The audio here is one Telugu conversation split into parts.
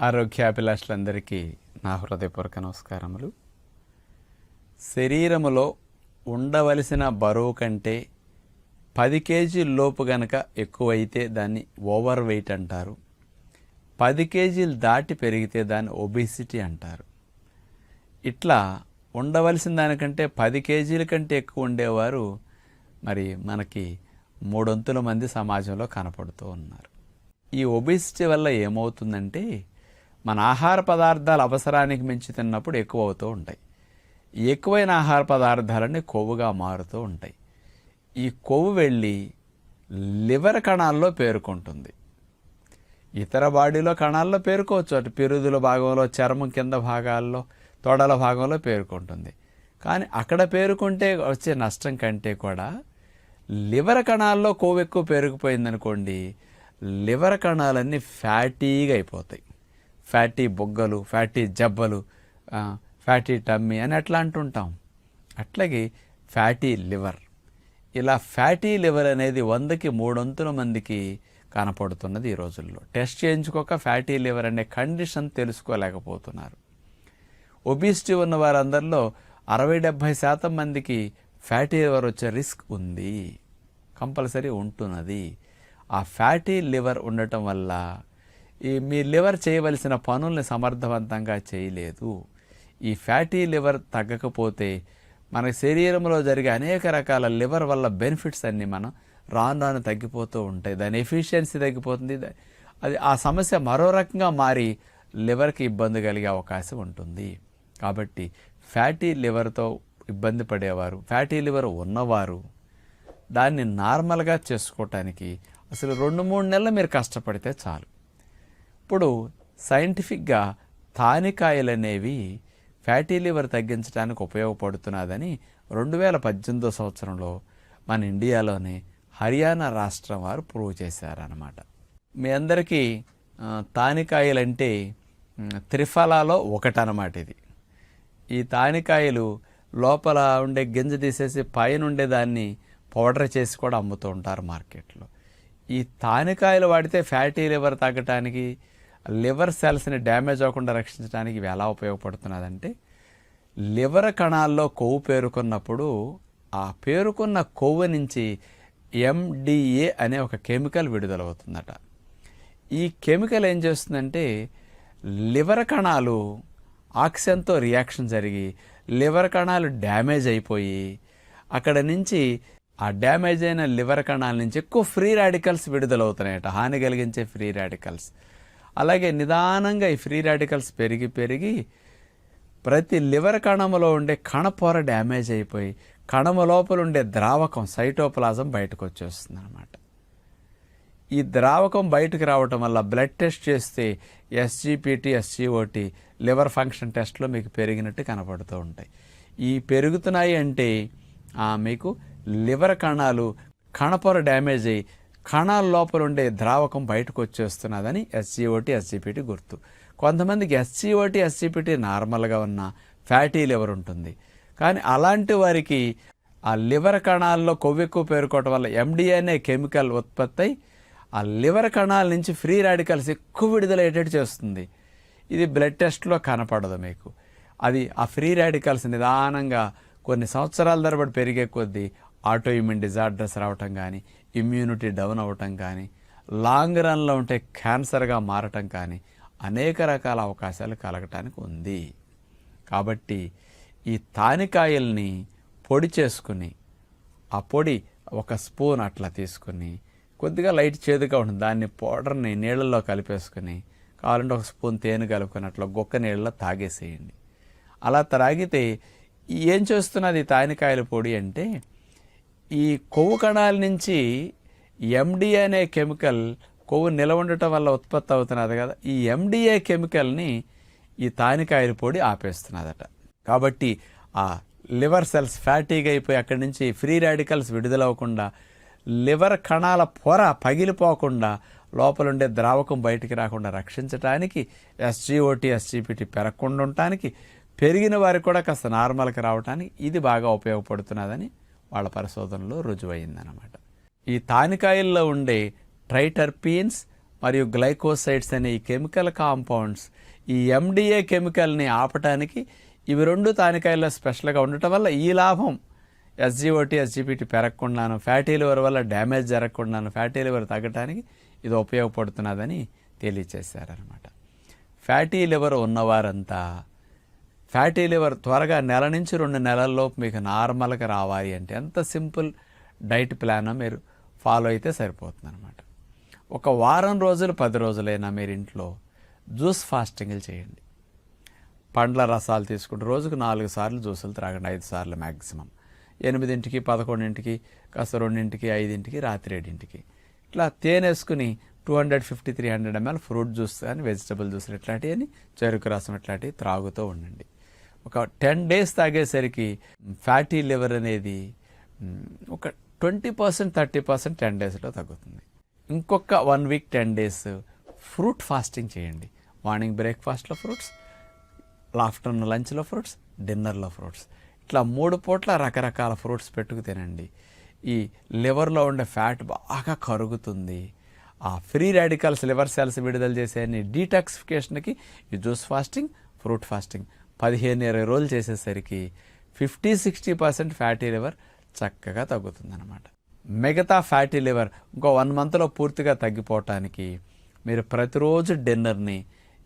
ఆరోగ్యాభిలాషులందరికీ నా హృదయపూర్వక నమస్కారములు. శరీరములో ఉండవలసిన బరువు కంటే పది కేజీల లోపు గనక ఎక్కువైతే దాన్ని ఓవర్ వెయిట్ అంటారు. పది కేజీలు దాటి పెరిగితే దాన్ని ఒబిసిటీ అంటారు. ఇట్లా ఉండవలసిన దానికంటే పది కేజీల కంటే ఎక్కువ ఉండేవారు మరి మనకి మూడొంతుల మంది సమాజంలో కనపడుతూ ఉన్నారు. ఈ ఒబిసిటీ వల్ల ఏమవుతుందంటే మన ఆహార పదార్థాలు అవసరానికి మించి తిన్నప్పుడు ఎక్కువ అవుతూ ఉంటాయి ఎక్కువైన ఆహార పదార్థాలన్నీ కొవ్వుగా మారుతూ ఉంటాయి. ఈ కొవ్వు వెళ్ళి లివర్ కణాల్లో పేరుకుంటుంది. ఇతర బాడీలో కణాల్లో పేరుకోవచ్చు. అటు పెరుదుల భాగంలో చర్మం కింద భాగాల్లో తొడల భాగంలో పేరుకుంటుంది. కానీ అక్కడ పేరుకుంటే వచ్చే నష్టం కంటే కూడా లివర్ కణాల్లో కొవ్వు ఎక్కువ పేరుకుపోయిందనుకోండి లివర్ కణాలన్నీ ఫ్యాటీగా అయిపోతాయి. ఫ్యాటీ బొగ్గలు ఫ్యాటీ జబ్బలు ఫ్యాటీ టమ్మీ అని అట్లా అంటుంటాం. అట్లాగే ఫ్యాటీ లివర్. ఇలా ఫ్యాటీ లివర్ అనేది వందకి మూడొంతుల మందికి కనపడుతున్నది ఈ రోజుల్లో. టెస్ట్ చేయించుకోక ఫ్యాటీ లివర్ అనే కండిషన్ తెలుసుకోలేకపోతున్నారు. ఒబిసిటీ ఉన్న వారందరిలో అరవై డెబ్భై శాతం మందికి ఫ్యాటీ లివర్ వచ్చే రిస్క్ ఉంది. కంపల్సరీ ఉంటున్నది. ఆ ఫ్యాటీ లివర్ ఉండటం వల్ల ఈ మీ లివర్ చేయవలసిన పనుల్ని సమర్థవంతంగా చేయలేదు. ఈ ఫ్యాటీ లివర్ తగ్గకపోతే మన శరీరంలో జరిగే అనేక రకాల లివర్ వల్ల బెనిఫిట్స్ అన్నీ మనం రాను రాను తగ్గిపోతూ ఉంటాయి. దాని ఎఫిషియన్సీ తగ్గిపోతుంది. అది ఆ సమస్య మరో రకంగా మారి లివర్కి ఇబ్బంది కలిగే అవకాశం ఉంటుంది. కాబట్టి ఫ్యాటీ లివర్తో ఇబ్బంది పడేవారు ఫ్యాటీ లివర్ ఉన్నవారు దాన్ని నార్మల్గా చేసుకోవటానికి అసలు రెండు మూడు నెలలు మీరు కష్టపడితే చాలు. ఇప్పుడు సైంటిఫిక్గా తానికాయలు అనేవి ఫ్యాటీ లివర్ తగ్గించడానికి ఉపయోగపడుతున్నదని రెండు వేల పద్దెనిమిదో సంవత్సరంలో మన ఇండియాలోనే హర్యానా రాష్ట్రం వారు ప్రూవ్ చేశారనమాట మీ అందరికీ ఆ, తానికాయలంటే త్రిఫలాలో ఒకటనమాట ఇది. ఈ తానికాయలు లోపల ఉండే గింజ తీసేసి పైన ఉండేదాన్ని పౌడర్ చేసి కూడా అమ్ముతూ ఉంటారు మార్కెట్లో. ఈ తానికాయలు వాడితే ఫ్యాటీ లివర్ తగ్గటానికి లివర్ సెల్స్ని డ్యామేజ్ అవ్వకుండా రక్షించడానికి ఇవి ఎలా ఉపయోగపడుతున్నదంటే లివర్ కణాల్లో కొవ్వు పేరుకున్నప్పుడు ఆ పేరుకున్న కొవ్వు నుంచి ఎండిఏ అనే ఒక కెమికల్ విడుదలవుతుందట. ఈ కెమికల్ ఏం చేస్తుందంటే లివర్ కణాలు ఆక్సిజన్తో రియాక్షన్ జరిగి లివర్ కణాలు డ్యామేజ్ అయిపోయి అక్కడ నుంచి ఆ డ్యామేజ్ అయిన లివర్ కణాల నుంచి ఎక్కువ ఫ్రీ రాడికల్స్ విడుదలవుతున్నాయట. హాని కలిగించే ఫ్రీ రాడికల్స్. అలాగే నిదానంగా ఈ ఫ్రీ రాడికల్స్ పెరిగి పెరిగి ప్రతి లివర్ కణములో ఉండే కణపొర డ్యామేజ్ అయిపోయి కణము లోపల ఉండే ద్రావకం సైటోప్లాజం బయటకు వచ్చేస్తుంది అనమాట ఈ ద్రావకం బయటకు రావటం వల్ల బ్లడ్ టెస్ట్ చేస్తే ఎస్జీపీటీ ఎస్జిఓటి లివర్ ఫంక్షన్ టెస్ట్లో మీకు పెరిగినట్టు కనపడుతూ ఉంటాయి. ఈ పెరుగుతున్నాయి అంటే ఆ, మీకు లివర్ కణాలు కణపొర డ్యామేజ్ అయ్యి కణాల లోపల ఉండే ద్రావకం బయటకు వచ్చేస్తున్నదని ఎస్జిఓటి ఎస్జిపిటి గుర్తు. కొంతమందికి ఎస్జిఓటి ఎస్సీపీటీ నార్మల్గా ఉన్న ఫ్యాటీ లివర్ ఉంటుంది. కానీ అలాంటి వారికి ఆ లివర్ కణాల్లో కొవ్వు ఎక్కువ పేరుకోవటం వల్ల ఎండిఏ అనే కెమికల్ ఉత్పత్తి అయి ఆ లివర్ కణాల నుంచి ఫ్రీ రాడికల్స్ ఎక్కువ విడుదలయ్యేటట్టు చేస్తుంది. ఇది బ్లడ్ టెస్ట్లో కనపడదు మీకు. అది ఆ ఫ్రీ రాడికల్స్ నిదానంగా కొన్ని సంవత్సరాల తరబడి పెరిగే కొద్దీ ఆటో ఇమ్యూన్ డిజార్డర్స్ రావటం కానీ ఇమ్యూనిటీ డౌన్ అవ్వటం కానీ లాంగ్ రన్లో ఉంటే క్యాన్సర్గా మారటం కానీ అనేక రకాల అవకాశాలు కలగటానికి ఉంది. కాబట్టి ఈ తానికాయల్ని పొడి చేసుకుని ఆ పొడి ఒక స్పూన్ అట్లా తీసుకుని కొద్దిగా లైట్ చేదుగా ఉంటుంది దాన్ని పౌడర్ని నీళ్ళల్లో కలిపేసుకుని కావాలంటే ఒక స్పూన్ తేనె కలుపుకొని అట్లా గొక్క నీళ్ళలో తాగేసేయండి. అలా త్రాగితే ఏం చేస్తున్నది తానికాయల పొడి అంటే ఈ కొవ్వు కణాల నుంచి ఎండిఏ అనే కెమికల్ కొవ్వు నిలవండటం వల్ల ఉత్పత్తి అవుతున్నది కదా. ఈ ఎండిఏ కెమికల్ని ఈ తానికాయల పొడి ఆపేస్తున్నదట. కాబట్టి ఆ లివర్ సెల్స్ ఫ్యాటీగా అయిపోయి అక్కడి నుంచి ఫ్రీ రాడికల్స్ విడుదలవ్వకుండా లివర్ కణాల పొర పగిలిపోకుండా లోపల ఉండే ద్రావకం బయటికి రాకుండా రక్షించడానికి ఎస్జీఓటీ ఎస్జీపీటీ పెరగకుండా ఉండటానికి పెరిగిన వారికి కూడా కాస్త నార్మల్కి రావడానికి ఇది బాగా ఉపయోగపడుతున్నదని వాళ్ళ పరిశోధనలో రుజువైందనమాట ఈ తానికాయల్లో ఉండే ట్రైటర్పీన్స్ మరియు గ్లైకోసైడ్స్ అనే ఈ కెమికల్ కాంపౌండ్స్ ఈ ఎండిఏ కెమికల్ని ఆపటానికి ఇవి రెండు తానికాయల్లో స్పెషల్గా ఉండటం వల్ల ఈ లాభం. ఎస్జిఓటి ఎస్జిపిటి పెరగకుండాను ఫ్యాటీ లివర్ వల్ల డ్యామేజ్ జరగకుండాను ఫ్యాటీ లివర్ తగ్గటానికి ఇది ఉపయోగపడుతున్నదని తెలియచేశారనమాట ఫ్యాటీ లివర్ ఉన్నవారంతా ఫ్యాటీ లివర్ త్వరగా నెల నుంచి రెండు నెలల్లోపు మీకు నార్మల్గా రావాలి అంటే ఎంత సింపుల్ డైట్ ప్లాన్ మీరు ఫాలో అయితే సరిపోతుంది అనమాట ఒక వారం రోజులు పది రోజులైనా మీరు ఇంట్లో జ్యూస్ ఫాస్టింగ్లు చేయండి. పండ్ల రసాలు తీసుకుంటూ రోజుకు నాలుగు సార్లు జ్యూసులు త్రాగండి ఐదు సార్లు మ్యాక్సిమం ఎనిమిదింటికి పదకొండింటికి కాస్త రెండింటికి ఐదింటికి రాత్రి ఏడింటికి. ఇట్లా తేనె వేసుకుని two hundred fifty three hundred ml fruit juice కానీ వెజిటబుల్ జ్యూస్లు ఇట్లాంటివి అని చెరుకు రసం ఇట్లాంటివి త్రాగుతూ ఉండండి. ఒక టెన్ డేస్ తాగేసరికి ఫ్యాటీ లివర్ అనేది ఒక twenty percent thirty percent ten డేస్లో తగ్గుతుంది. ఇంకొక one week ten days fruit fasting చేయండి. మార్నింగ్ బ్రేక్ఫాస్ట్లో ఫ్రూట్స్ ఆఫ్టర్నూన్ లంచ్లో ఫ్రూట్స్ డిన్నర్లో ఫ్రూట్స్. ఇట్లా మూడు పూట్ల రకరకాల ఫ్రూట్స్ పెట్టుకు తినండి. ఈ లివర్లో ఉండే ఫ్యాట్ బాగా కరుగుతుంది. ఆ ఫ్రీ రాడికల్స్ లివర్ సెల్స్ విడుదల చేసే డీటాక్సిఫికేషన్కి ఈ జ్యూస్ ఫాస్టింగ్ ఫ్రూట్ ఫాస్టింగ్ పదిహేను ఇరవై రోజులు చేసేసరికి fifty sixty percent fatty liver చక్కగా తగ్గుతుందన్నమాట. మిగతా ఫ్యాటీ లివర్ ఇంకో వన్ మంత్లో పూర్తిగా తగ్గిపోవటానికి మీరు ప్రతిరోజు డిన్నర్ని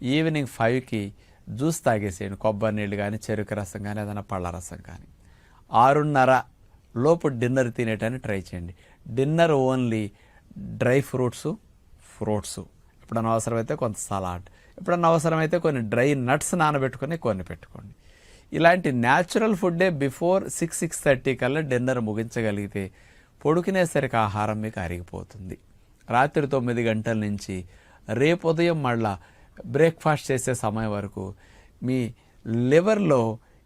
ఈవినింగ్ ఫైవ్కి జ్యూస్ తాగేసేయండి. కొబ్బరి నీళ్ళు కానీ చెరుకు రసం కానీ ఏదైనా పళ్ళ రసం కానీ ఆరున్నర లోపు డిన్నర్ తినేటాన్ని ట్రై చేయండి. Dinner only dry fruits fruits. ఎప్పుడైనా అవసరమైతే కొంత సలాడ్. ఎప్పుడన్నా అవసరమైతే కొన్ని డ్రై నట్స్ నానబెట్టుకొని కొన్ని పెట్టుకోండి. ఇలాంటి న్యాచురల్ ఫుడ్డే బిఫోర్ సిక్స్ సిక్స్ థర్టీ కల్లా డిన్నర్ ముగించగలిగితే పొడుకునేసరికి ఆహారం మీకు అరిగిపోతుంది. రాత్రి తొమ్మిది గంటల నుంచి రేపు ఉదయం మళ్ళా బ్రేక్ఫాస్ట్ చేసే సమయం వరకు మీ లివర్లో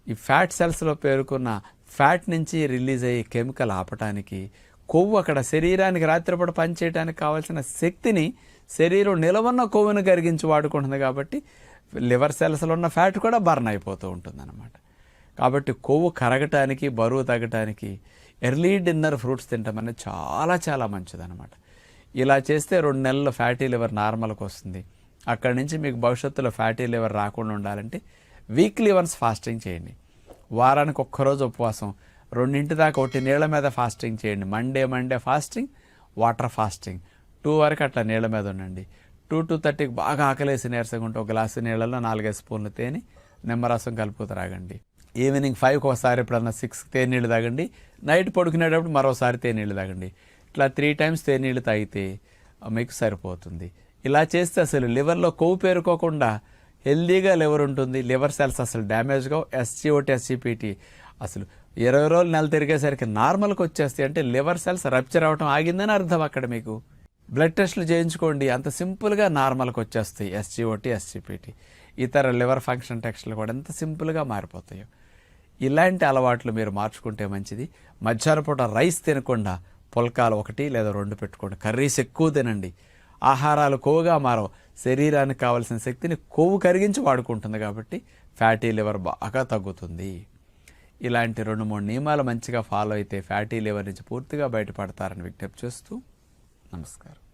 ఈ ఫ్యాట్ సెల్స్లో పేరుకున్న ఫ్యాట్ నుంచి రిలీజ్ అయ్యే కెమికల్ ఆపటానికి కొవ్వు అక్కడ శరీరానికి రాత్రిపూట పనిచేయడానికి కావాల్సిన శక్తిని శరీరం నిలవన్న కొవ్వును కరిగించి వాడుకుంటుంది కాబట్టి లివర్ సెల్స్లో ఉన్న ఫ్యాట్ కూడా బర్న్ అయిపోతూ ఉంటుంది కాబట్టి కొవ్వు కరగటానికి బరువు తగ్గటానికి ఎర్లీ డిన్నర్ ఫ్రూట్స్ తింటాం అనేది చాలా చాలా మంచిదన్నమాట. ఇలా చేస్తే రెండు నెలలు ఫ్యాటీ లివర్ నార్మల్కి వస్తుంది. అక్కడి నుంచి మీకు భవిష్యత్తులో ఫ్యాటీ లివర్ రాకుండా ఉండాలంటే వీక్లీ వన్స్ ఫాస్టింగ్ చేయండి. వారానికి ఒక్కరోజు ఉపవాసం రెండింటి దాకా ఒకటి నీళ్ళ మీద ఫాస్టింగ్ చేయండి. Monday Monday fasting water fasting. Two వరకు అట్లా నీళ్ళ మీద ఉండండి. టూ టూ థర్టీకి బాగా ఆకలేసి నీరసంగా ఉంటే ఒక గ్లాసు నీళ్ళలో నాలుగైదు స్పూన్లు తేని నిమ్మరసం కలుపు త్రాగండి ఈవినింగ్ ఫైవ్కి ఒకసారి ఎప్పుడన్నా సిక్స్ తేనీళ్ళు తాగండి. నైట్ పడుకునేటప్పుడు మరోసారి తేనీళ్ళు తాగండి. ఇట్లా త్రీ టైమ్స్ తేనీళ్ళు తాగితే మీకు సరిపోతుంది. ఇలా చేస్తే అసలు లివర్లో కొవ్వు పేరుకోకుండా హెల్దీగా లివర్ ఉంటుంది. లివర్ సెల్స్ అసలు డ్యామేజ్గా ఎస్జిఓటి ఎస్జిపిటీ అసలు ఇరవై రోజులు నెల తిరిగేసరికి నార్మల్కి వచ్చేస్తాయి. అంటే లివర్ సెల్స్ రప్చర్ అవ్వటం ఆగిందని అర్థం అక్కడ మీకు. బ్లడ్ టెస్ట్లు చేయించుకోండి. అంత సింపుల్గా నార్మల్కి వచ్చేస్తాయి. ఎస్జీఓటీ ఎస్జీపీటీ ఇతర లివర్ ఫంక్షన్ టెస్ట్లు కూడా ఎంత సింపుల్గా మారిపోతాయో. ఇలాంటి అలవాట్లు మీరు మార్చుకుంటే మంచిది. మధ్యాహ్నం పూట రైస్ తినకుండా పుల్కాలు ఒకటి లేదా రెండు పెట్టుకోండి. కర్రీస్ ఎక్కువ తినండి. ఆహారాలు కొవ్వుగా మారవు. శరీరానికి కావాల్సిన శక్తిని కొవ్వు కరిగించి వాడుకుంటుంది కాబట్టి ఫ్యాటీ లివర్ బాగా తగ్గుతుంది. ఇలాంటి రెండు మూడు నియమాలు మంచిగా ఫాలో అయితే ఫ్యాటీ లివర్ నుంచి పూర్తిగా బయటపడతారని విజ్ఞప్తి చేస్తూ നമസ്കാരം